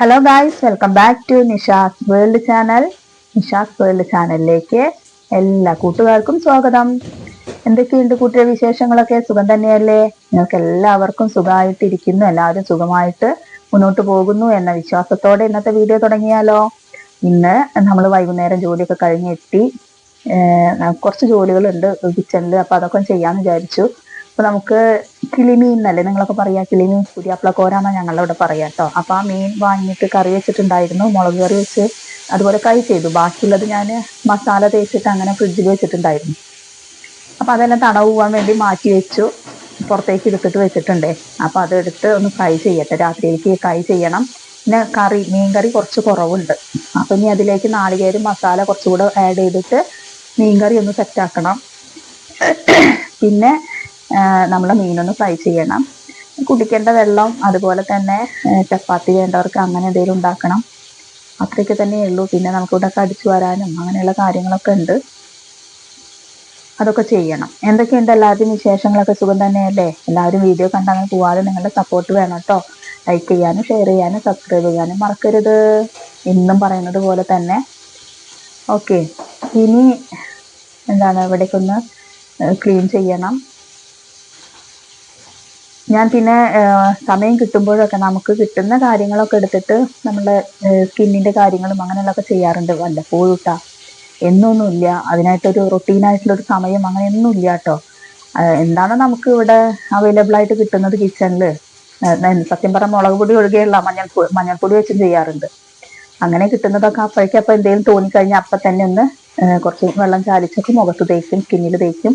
Hello guys welcome back to Nisha's world channel Nisha's world ചാനലിലേക്ക് എല്ലാ കൂട്ടുകാർക്കും സ്വാഗതം. എന്തൊക്കെയുണ്ട് കൂട്ടിയ വിശേഷങ്ങളൊക്കെ? സുഖം തന്നെയല്ലേ? നിങ്ങൾക്ക് എല്ലാവർക്കും സുഖമായിട്ടിരിക്കുന്നു. എല്ലാവരും സുഖമായിട്ട് മുന്നോട്ട് പോകുന്നു എന്ന വിശ്വാസത്തോടെ ഇന്നത്തെ വീഡിയോ തുടങ്ങിയാലോ? ഇന്ന് നമ്മൾ വൈകുന്നേരം ജോലിയൊക്കെ കഴിഞ്ഞ് എത്തി. കുറച്ച് ജോലികളുണ്ട് കിച്ചണിൽ അപ്പോൾ അതൊക്കെ ചെയ്യാന്ന് വിചാരിച്ചു. അപ്പൊ നമുക്ക് കിളിമീൻ എന്നല്ലേ നിങ്ങളൊക്കെ പറയാ? കിളിമീൻ പുതിയാപ്പിളക്കോരാന്നാ ഞങ്ങളുടെ ഇവിടെ പറയാ കേട്ടോ അപ്പൊ ആ മീൻ വാങ്ങിയിട്ട് കറി വെച്ചിട്ടുണ്ടായിരുന്നു. മുളക് കറി വെച്ച് അതുപോലെ കൈ ചെയ്തു. ബാക്കിയുള്ളത് ഞാൻ മസാല തേച്ചിട്ട് അങ്ങനെ ഫ്രിഡ്ജിൽ വെച്ചിട്ടുണ്ടായിരുന്നു. അപ്പൊ അതെല്ലാം തണവ് പോകാൻ വേണ്ടി മാറ്റി വെച്ചു. പുറത്തേക്ക് എടുത്തിട്ട് വെച്ചിട്ടുണ്ടേ. അപ്പൊ അതെടുത്ത് ഒന്ന് ഫ്രൈ ചെയ്യട്ടെ. രാത്രിയിലേക്ക് ഫ്രൈ ചെയ്യണം. പിന്നെ കറി മീൻ കറി കുറച്ച് കുറവുണ്ട്. അപ്പൊ ഇനി അതിലേക്ക് നാളികേരം മസാല കുറച്ചുകൂടെ ആഡ് ചെയ്തിട്ട് മീൻ കറി ഒന്ന് സെറ്റ് ആക്കണം. പിന്നെ നമ്മൾ മീനൊന്ന് ഫ്രൈ ചെയ്യണം. കുടിക്കേണ്ട വെള്ളം അതുപോലെ തന്നെ ചപ്പാത്തി വേണ്ടവർക്ക് അങ്ങനെ എന്തെങ്കിലും ഉണ്ടാക്കണം. അത്രയൊക്കെ തന്നെ ഉള്ളൂ. പിന്നെ നമുക്കിവിടെ കടിച്ചു വരാനും അങ്ങനെയുള്ള കാര്യങ്ങളൊക്കെ ഉണ്ട്. അതൊക്കെ ചെയ്യണം. എന്തൊക്കെയുണ്ട് എല്ലാവരുടെയും വിശേഷങ്ങളൊക്കെ? സുഖം തന്നെയല്ലേ? എല്ലാവരും വീഡിയോ കണ്ട് അങ്ങനെ പോവാതെ നിങ്ങളുടെ സപ്പോർട്ട് വേണം കേട്ടോ. ലൈക്ക് ചെയ്യാനും ഷെയർ ചെയ്യാനും സബ്സ്ക്രൈബ് ചെയ്യാനും മറക്കരുത്. എന്നും പറയുന്നത് പോലെ തന്നെ. ഓക്കെ ഇനി എന്താണ്? ഇവിടേക്കൊന്ന് ക്ലീൻ ചെയ്യണം. ഞാൻ പിന്നെ സമയം കിട്ടുമ്പോഴൊക്കെ നമുക്ക് കിട്ടുന്ന കാര്യങ്ങളൊക്കെ എടുത്തിട്ട് നമ്മുടെ സ്കിന്നിന്റെ കാര്യങ്ങളും അങ്ങനെയുള്ളതൊക്കെ ചെയ്യാറുണ്ട്. വല്ലപ്പോഴും കേട്ടോ എന്നൊന്നുമില്ല. അതിനായിട്ടൊരു റൊട്ടീനായിട്ടുള്ള ഒരു സമയം അങ്ങനെയൊന്നും ഇല്ല കേട്ടോ എന്താണ് നമുക്ക് ഇവിടെ അവൈലബിൾ ആയിട്ട് കിട്ടുന്നത് കിച്ചണിൽ സത്യം പറഞ്ഞ മുളക് പൊടി ഒഴികെയുള്ള മഞ്ഞൾ മഞ്ഞൾപ്പൊടി വെച്ചും ചെയ്യാറുണ്ട്. അങ്ങനെ കിട്ടുന്നതൊക്കെ അപ്പോഴേക്കപ്പോൾ എന്തെങ്കിലും തോന്നിക്കഴിഞ്ഞാൽ അപ്പം തന്നെ ഒന്ന് കുറച്ച് വെള്ളം ചാലിച്ചൊക്കെ മുഖത്ത് തേക്കും സ്കിന്നിൽ തേക്കും.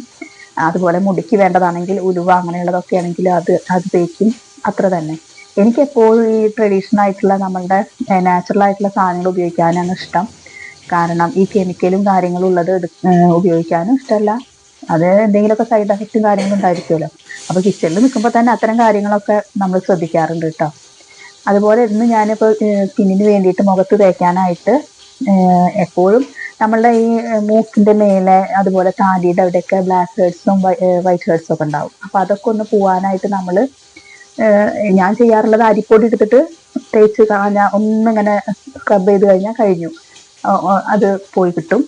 അതുപോലെ മുടിക്ക് വേണ്ടതാണെങ്കിൽ ഉലുവ അങ്ങനെയുള്ളതൊക്കെ ആണെങ്കിൽ അത് അത് തേക്കും. അത്ര തന്നെ. എനിക്ക് എപ്പോഴും ഈ ട്രഡീഷണൽ ആയിട്ടുള്ള നമ്മളുടെ നാച്ചുറൽ ആയിട്ടുള്ള സാധനങ്ങൾ ഉപയോഗിക്കാനാണ് ഇഷ്ടം. കാരണം ഈ കെമിക്കലും കാര്യങ്ങളും ഉള്ളത് ഉപയോഗിക്കാനും ഇഷ്ടമല്ല. അത് എന്തെങ്കിലുമൊക്കെ സൈഡ് എഫക്റ്റും കാര്യങ്ങളും ഉണ്ടായിരിക്കുമല്ലോ. അപ്പൊ കിച്ചണിൽ നിൽക്കുമ്പോൾ തന്നെ അത്തരം കാര്യങ്ങളൊക്കെ നമ്മൾ ശ്രദ്ധിക്കാറുണ്ട് കേട്ടോ അതുപോലെ ഇന്ന് ഞാനിപ്പോൾ സ്കിന്നിന് വേണ്ടിയിട്ട് മുഖത്ത് തേക്കാനായിട്ട് എപ്പോഴും നമ്മളുടെ ഈ മൂക്കിന്റെ മേലെ അതുപോലെ താടിയുടെ അവിടെയൊക്കെ ബ്ലാക്ക് ഹെഡ്സും വൈറ്റ് ഹെഡ്സും ഒക്കെ ഉണ്ടാവും. അപ്പൊ അതൊക്കെ ഒന്ന് പോവാനായിട്ട് നമ്മൾ ഞാൻ ചെയ്യാറുള്ളത് അരിപ്പൊടി എടുത്തിട്ട് തേച്ച് കഴിഞ്ഞാൽ ഒന്നിങ്ങനെ സ്ക്രബ് ചെയ്ത് കഴിഞ്ഞാൽ കഴിഞ്ഞു. അത് പോയി കിട്ടും.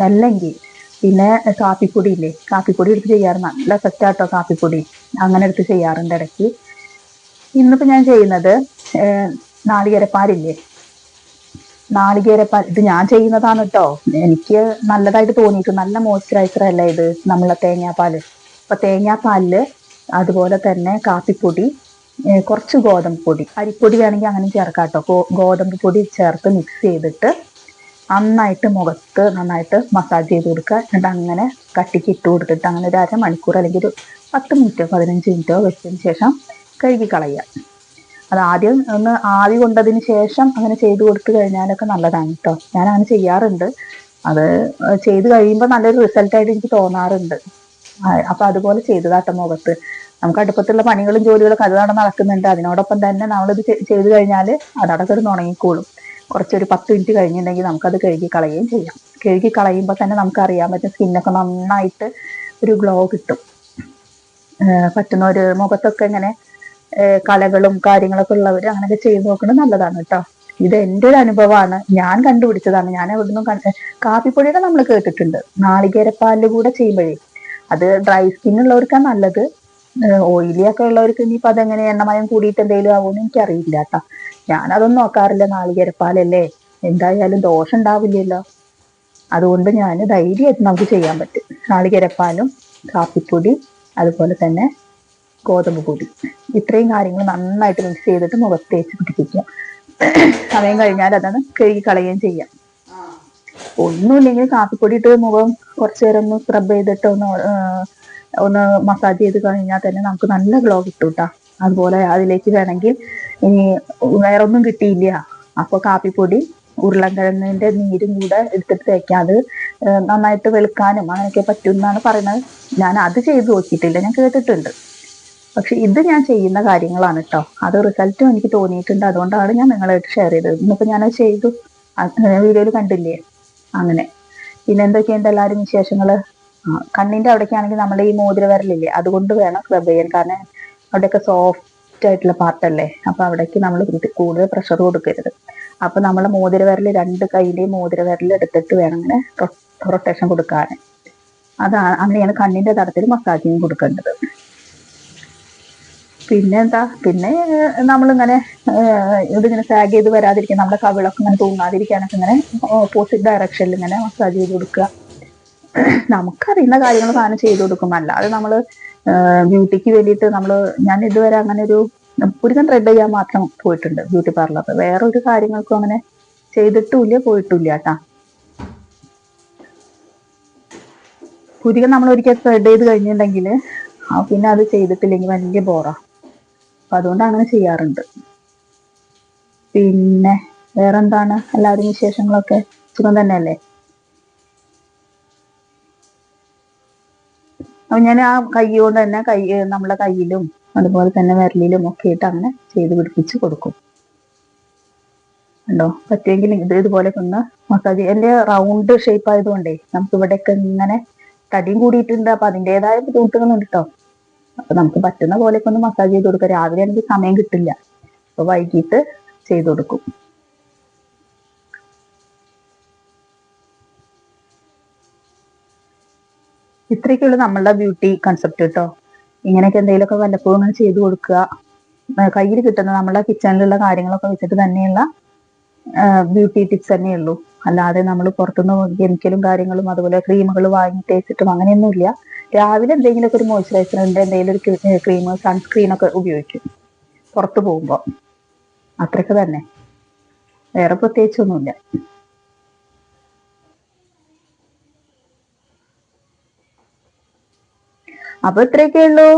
അല്ലെങ്കിൽ പിന്നെ കാപ്പിപ്പൊടി ഇല്ലേ? കാപ്പിപ്പൊടി എടുത്ത് ചെയ്യാറ്. നല്ല സെറ്റാട്ടോ കാപ്പിപ്പൊടി. അങ്ങനെ എടുത്ത് ചെയ്യാറുണ്ട് ഇടയ്ക്ക്. ഇന്നിപ്പോ ഞാൻ ചെയ്യുന്നത് നാളികേരപ്പാലില്ലേ? നാളികേരപ്പാൽ ഇത് ഞാൻ ചെയ്യുന്നതാണ് കേട്ടോ എനിക്ക് നല്ലതായിട്ട് തോന്നിയിട്ട് നല്ല മോയ്സ്ചറൈസർ അല്ല ഇത് നമ്മളെ തേങ്ങാപ്പാൽ. അപ്പൊ തേങ്ങാപ്പാലിൽ അതുപോലെ തന്നെ കാപ്പിപ്പൊടി കുറച്ച് ഗോതമ്പ് പൊടി അരിപ്പൊടി വേണമെങ്കിൽ അങ്ങനെ ചേർക്കാം കേട്ടോ ഗോതമ്പ് പൊടി ചേർത്ത് മിക്സ് ചെയ്തിട്ട് നന്നായിട്ട് മുഖത്ത് നന്നായിട്ട് മസാജ് ചെയ്ത് കൊടുക്കുക. എന്നിട്ട് അങ്ങനെ കട്ടിക്ക് ഇട്ട് കൊടുത്തിട്ട് അങ്ങനെ ഒരു അരമണിക്കൂർ അല്ലെങ്കിൽ ഒരു പത്ത് മിനിറ്റോ പതിനഞ്ച് മിനിറ്റോ വെച്ചതിന് ശേഷം കഴുകി കളയുക. അത് ആദ്യം ഒന്ന് ആവി കൊണ്ടതിന് ശേഷം അങ്ങനെ ചെയ്തു കൊടുത്തു കഴിഞ്ഞാലൊക്കെ നല്ലതാണ് കേട്ടോ ഞാൻ അങ്ങനെ ചെയ്യാറുണ്ട്. അത് ചെയ്ത് കഴിയുമ്പോൾ നല്ലൊരു റിസൾട്ടായിട്ട് എനിക്ക് തോന്നാറുണ്ട്. അപ്പൊ അതുപോലെ ചെയ്തതാട്ടോ മുഖത്ത്. നമുക്ക് അടുപ്പത്തുള്ള പണികളും ജോലികളും അത് നട നടക്കുന്നുണ്ട്. അതിനോടൊപ്പം തന്നെ നമ്മളിത് ചെയ്തു കഴിഞ്ഞാൽ അതടക്കം ഒരു ഉണങ്ങിക്കോളും കുറച്ചൊരു പത്ത് മിനിറ്റ് കഴിഞ്ഞിട്ടുണ്ടെങ്കിൽ നമുക്കത് കഴുകി കളയുകയും ചെയ്യാം. കഴുകി കളയുമ്പോൾ തന്നെ നമുക്ക് അറിയാൻ പറ്റും സ്കിന്നൊക്കെ നന്നായിട്ട് ഒരു ഗ്ലോ കിട്ടും. പറ്റുന്ന ഒരു മുഖത്തൊക്കെ ഇങ്ങനെ കലകളും കാര്യങ്ങളൊക്കെ ഉള്ളവർ അങ്ങനെയൊക്കെ ചെയ്തു നോക്കുന്നത് നല്ലതാണ് കേട്ടോ. ഇത് എന്റെ ഒരു അനുഭവമാണ്. ഞാൻ കണ്ടുപിടിച്ചതാണ്. ഞാൻ എവിടുന്നും കണ്ട കാപ്പിപ്പൊടിയുടെ നമ്മൾ കേട്ടിട്ടുണ്ട്. നാളികേരപ്പാലിൽ കൂടെ ചെയ്യുമ്പോഴേ. അത് ഡ്രൈ സ്കിൻ ഉള്ളവർക്കാണ് നല്ലത്. ഓയിലി ഒക്കെ ഉള്ളവർക്ക് ഇനിയിപ്പോൾ അതെങ്ങനെ എണ്ണമയം കൂടിയിട്ട് എന്തെങ്കിലും ആവുമെന്ന് എനിക്കറിയില്ല കേട്ടോ. ഞാനതൊന്നും നോക്കാറില്ല. നാളികേരപ്പാലല്ലേ. എന്തായാലും ദോഷം ഉണ്ടാവില്ലല്ലോ. അതുകൊണ്ട് ഞാൻ ധൈര്യമായിട്ട് നമുക്ക് ചെയ്യാൻ പറ്റും. നാളികേരപ്പാലും കാപ്പിപ്പൊടി അതുപോലെ തന്നെ ഗോതമ്പ് പൊടി. ഇത്രയും കാര്യങ്ങൾ നന്നായിട്ട് മിക്സ് ചെയ്തിട്ട് മുഖത്ത് തേച്ച് പിടിപ്പിക്കുക. സമയം കഴിഞ്ഞാൽ അതാണ് കഴുകി കളയുകയും ചെയ്യാം. ഒന്നുമില്ലെങ്കിൽ കാപ്പിപ്പൊടി ഇട്ട് മുഖം കുറച്ചു നേരം ഒന്ന് സ്ക്രബ് ചെയ്തിട്ട് ഒന്ന് ഒന്ന് മസാജ് ചെയ്ത് കഴിഞ്ഞാൽ തന്നെ നമുക്ക് നല്ല ഗ്ലോ കിട്ടും കേട്ടോ അതുപോലെ അതിലേക്ക് വേണമെങ്കിൽ ഇനി വേറെ ഒന്നും കിട്ടിയില്ല. അപ്പോൾ കാപ്പിപ്പൊടി ഉരുളൻകിഴങ്ങിന്റെ നീരും കൂടെ എടുത്തിട്ട് തേക്കാം. അത് നന്നായിട്ട് വെളുക്കാനും അങ്ങനെയൊക്കെ പറ്റും എന്നാണ് പറയുന്നത്. ഞാൻ അത് ചെയ്ത് നോക്കിയിട്ടില്ല. ഞാൻ കേട്ടിട്ടുണ്ട്. പക്ഷെ ഇത് ഞാൻ ചെയ്യുന്ന കാര്യങ്ങളാണ് കേട്ടോ അത് റിസൾട്ടും എനിക്ക് തോന്നിയിട്ടുണ്ട്. അതുകൊണ്ടാണ് ഞാൻ നിങ്ങളായിട്ട് ഷെയർ ചെയ്തത്. ഇന്നിപ്പോ ഞാനത് ചെയ്തു. വീഡിയോയിൽ കണ്ടില്ലേ? അങ്ങനെ. പിന്നെ എന്തൊക്കെയുണ്ട് എല്ലാവരും വിശേഷങ്ങൾ? ആ, കണ്ണിന്റെ അവിടേക്കാണെങ്കിൽ നമ്മുടെ ഈ മോതിര വിരലില്ലേ അതുകൊണ്ട് വേണം സ്ക്രബ് ചെയ്യാൻ. കാരണം അവിടെയൊക്കെ സോഫ്റ്റ് ആയിട്ടുള്ള പാർട്ടല്ലേ അപ്പൊ അവിടേക്ക് നമ്മൾ കൂടുതൽ പ്രഷർ കൊടുക്കരുത്. അപ്പൊ നമ്മൾ മോതിരവിരൽ രണ്ട് കൈയിലെയും മോതിരവിരൽ എടുത്തിട്ട് വേണം ഇങ്ങനെ റൊട്ടേഷൻ കൊടുക്കാൻ അതാണ് അങ്ങനെയാണ് കണ്ണിന്റെ തരത്തിൽ മസാജിങ് കൊടുക്കേണ്ടത്. പിന്നെ എന്താ പിന്നെ നമ്മളിങ്ങനെ ഇതിങ്ങനെ സാഗ് ചെയ്ത് വരാതിരിക്കാൻ നമ്മുടെ കവിളൊക്കെ ഇങ്ങനെ തൂങ്ങാതിരിക്കാനൊക്കെ ഇങ്ങനെ ഓപ്പോസിറ്റ് ഡയറക്ഷനിൽ ഇങ്ങനെ മസാജ് ചെയ്ത് കൊടുക്കുക. നമുക്കറിയുന്ന കാര്യങ്ങൾ സാധനം ചെയ്തു കൊടുക്കും. അല്ലാതെ നമ്മൾ ബ്യൂട്ടിക്ക് വേണ്ടിയിട്ട് നമ്മൾ ഞാൻ ഇതുവരെ അങ്ങനെ ഒരു പുരുകൻ ത്രെഡ് ചെയ്യാൻ മാത്രം പോയിട്ടുണ്ട് ബ്യൂട്ടി പാർലർ വേറെ ഒരു കാര്യങ്ങൾക്കും അങ്ങനെ ചെയ്തിട്ടുമില്ല പോയിട്ടില്ല കേട്ടാ. പുരികം നമ്മൾ ഒരിക്കൽ ത്രെഡ് ചെയ്ത് കഴിഞ്ഞിട്ടുണ്ടെങ്കിൽ പിന്നെ അത് ചെയ്തിട്ടില്ലെങ്കിൽ വലിയ ബോറാ അപ്പൊ അതുകൊണ്ട് അങ്ങനെ ചെയ്യാറുണ്ട്. പിന്നെ വേറെന്താണ്? എല്ലാവരും വിശേഷങ്ങളൊക്കെ? സുഖം തന്നെയല്ലേ? അപ്പൊ ഞാൻ ആ കൈ കൊണ്ട് തന്നെ കൈ നമ്മളെ കയ്യിലും അതുപോലെ തന്നെ വിരലിലും ഒക്കെ ഇട്ട് അങ്ങനെ ചെയ്ത് പിടിപ്പിച്ച് കൊടുക്കും. ഉണ്ടോ പറ്റുമെങ്കിൽ ഇത് ഇതുപോലെ ഒന്ന് മസാജ് എന്റെ റൗണ്ട് ഷേപ്പ് ആയതുകൊണ്ടേ നമുക്ക് ഇവിടെയൊക്കെ ഇങ്ങനെ തടിയും കൂടിയിട്ടുണ്ട്. അപ്പൊ അതിന്റെതായ ബുദ്ധിമുട്ടുകളുണ്ട് കേട്ടോ. അപ്പൊ നമുക്ക് പറ്റുന്ന പോലെയൊക്കെ ഒന്ന് മസാജ് ചെയ്ത് കൊടുക്കുക രാവിലെ ആണെങ്കിൽ സമയം കിട്ടില്ല. അപ്പൊ വൈകിട്ട് ചെയ്ത് കൊടുക്കും. ഇത്രയൊക്കെയുള്ള നമ്മളുടെ ബ്യൂട്ടി കൺസെപ്റ്റ് കേട്ടോ. ഇങ്ങനെയൊക്കെ എന്തെങ്കിലുമൊക്കെ വല്ലപ്പോഴും ഇങ്ങനെ ചെയ്തു കൊടുക്കുക. കയ്യിൽ കിട്ടുന്ന നമ്മുടെ കിച്ചണിലുള്ള കാര്യങ്ങളൊക്കെ വെച്ചിട്ട് തന്നെയുള്ള ബ്യൂട്ടി ടിപ്സ് തന്നെയുള്ളൂ അല്ലാതെ നമ്മൾ പുറത്തുനിന്ന് കെമിക്കലും കാര്യങ്ങളും അതുപോലെ ക്രീമുകൾ വാങ്ങി തേച്ചിട്ടും അങ്ങനെയൊന്നുമില്ല. രാവിലെ എന്തെങ്കിലുമൊക്കെ ഒരു മോയ്സ്ചറൈസറിന്റെ എന്തെങ്കിലും ഒരു ക്രീം സൺസ്ക്രീൻ ഒക്കെ ഉപയോഗിക്കും. പുറത്തു പോകുമ്പോൾ അത്രയൊക്കെ തന്നെ. വേറെ പ്രത്യേകിച്ചൊന്നുമില്ല. അപ്പൊ ഇത്രയൊക്കെ ഉള്ളൂ.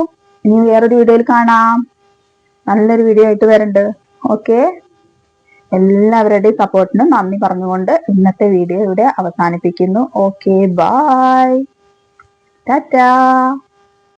ഇനി വേറൊരു വീഡിയോയിൽ കാണാം. നല്ലൊരു വീഡിയോ ആയിട്ട് വരണ്ട്. ഓക്കെ? എല്ലാവരുടെയും സപ്പോർട്ടിനും നന്ദി പറഞ്ഞുകൊണ്ട് ഇന്നത്തെ വീഡിയോ ഇവിടെ അവസാനിപ്പിക്കുന്നു. Okay bye 哒哒。